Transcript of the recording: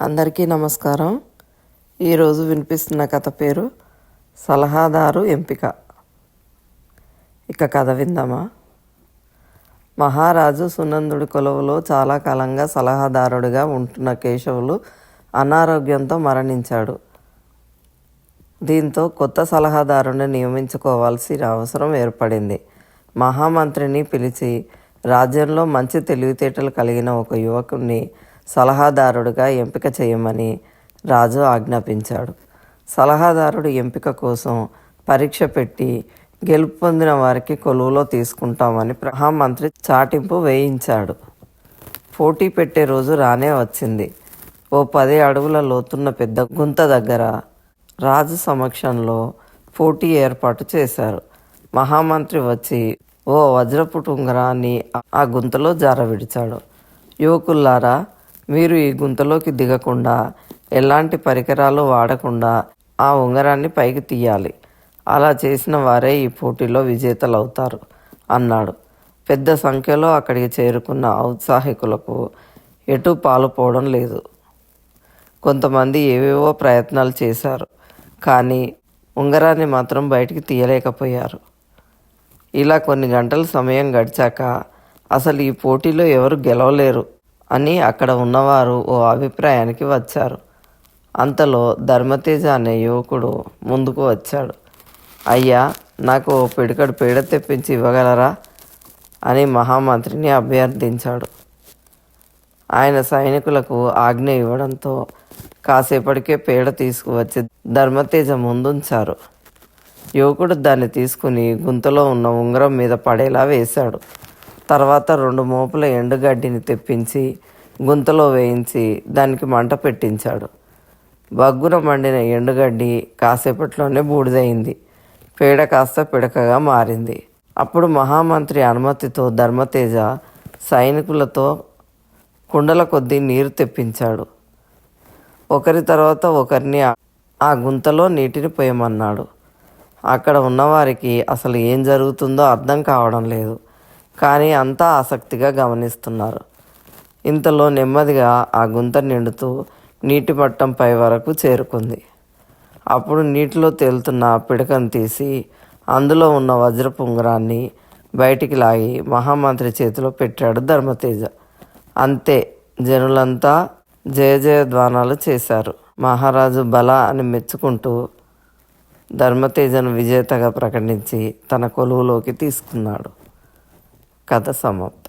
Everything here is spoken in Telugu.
అందరికీ నమస్కారం. ఈరోజు వినిపిస్తున్న కథ పేరు సలహాదారు ఎంపిక. ఇక కథ విందామా? మహారాజు సునందుడి కొలువులో చాలా కాలంగా సలహాదారుడిగా ఉంటున్న కేశవులు అనారోగ్యంతో మరణించాడు. దీంతో కొత్త సలహాదారుని నియమించుకోవాల్సిన అవసరం ఏర్పడింది. మహామంత్రిని పిలిచి రాజ్యంలో మంచి తెలివితేటలు కలిగిన ఒక యువకుణ్ణి సలహాదారుడుగా ఎంపిక చేయమని రాజు ఆజ్ఞాపించాడు. సలహాదారుడు ఎంపిక కోసం పరీక్ష పెట్టి గెలుపు పొందిన వారికి కొలువులో తీసుకుంటామని ప్రధానమంత్రి చాటింపు వేయించాడు. పోటీ పెట్టే రోజు రానే వచ్చింది. ఓ పది అడుగుల లోతున్న పెద్ద గుంత దగ్గర రాజు సమక్షంలో పోటీ ఏర్పాటు చేశారు. మహామంత్రి వచ్చి ఓ వజ్రపుటుంగరాన్ని ఆ గుంతలో జార విడిచాడు యువకుల్లారా మీరు ఈ గుంతలోకి దిగకుండా ఎలాంటి పరికరాలు వాడకుండా ఆ ఉంగరాన్ని పైకి తీయాలి. అలా చేసిన వారే ఈ పోటీలో విజేతలు అవుతారు అన్నాడు. పెద్ద సంఖ్యలో అక్కడికి చేరుకున్న ఔత్సాహికులకు ఎటు పాలుపోవడం లేదు. కొంతమంది ఏవేవో ప్రయత్నాలు చేశారు కానీ ఉంగరాన్ని మాత్రం బయటికి తీయలేకపోయారు. ఇలా కొన్ని గంటల సమయం గడిచాక అసలు ఈ పోటీలో ఎవరు గెలవలేరు. అని అక్కడ ఉన్నవారు ఓ అభిప్రాయానికి వచ్చారు. అంతలో ధర్మతేజ అనే యువకుడు ముందుకు వచ్చాడు. అయ్యా నాకు ఓ పిడికడు పేడ తెప్పించి ఇవ్వగలరా? అని మహామంత్రిని అభ్యర్థించాడు. ఆయన సైనికులకు ఆజ్ఞ ఇవ్వడంతో కాసేపటికే పేడ తీసుకువచ్చి ధర్మతేజ ముందుంచారు. యువకుడు దాన్ని తీసుకుని గుంతలో ఉన్న ఉంగరం మీద పడేలా వేశాడు. తర్వాత రెండు మోపుల ఎండుగడ్డిని తెప్పించి గుంతలో వేయించి దానికి మంట పెట్టించాడు. బగ్గున మండిన ఎండుగడ్డి కాసేపట్లోనే బూడిదయింది. పేడ కాస్త పిడకగా మారింది. అప్పుడు మహామంత్రి అనుమతితో ధర్మతేజ సైనికులతో కుండల కొద్దీ నీరు తెప్పించాడు. ఒకరి తర్వాత ఒకరిని ఆ గుంతలో నీటిని పోయమన్నాడు. అక్కడ ఉన్నవారికి అసలు ఏం జరుగుతుందో అర్థం కావడం లేదు. కానీ అంతా ఆసక్తిగా గమనిస్తున్నారు. ఇంతలో నెమ్మదిగా ఆ గుంత నిండుతూ నీటి మట్టం పై వరకు చేరుకుంది. అప్పుడు నీటిలో తేలుతున్న పిడకను తీసి అందులో ఉన్న వజ్రపు ఉంగరాన్ని బయటికి లాగి మహామంత్రి చేతిలో పెట్టాడు ధర్మతేజ. అంతే జనులంతా జయ జయధ్వానాలు చేశారు. మహారాజు బల అని మెచ్చుకుంటూ ధర్మతేజను విజేతగా ప్రకటించి తన కొలువులోకి తీసుకున్నాడు. కథ సమాప్తం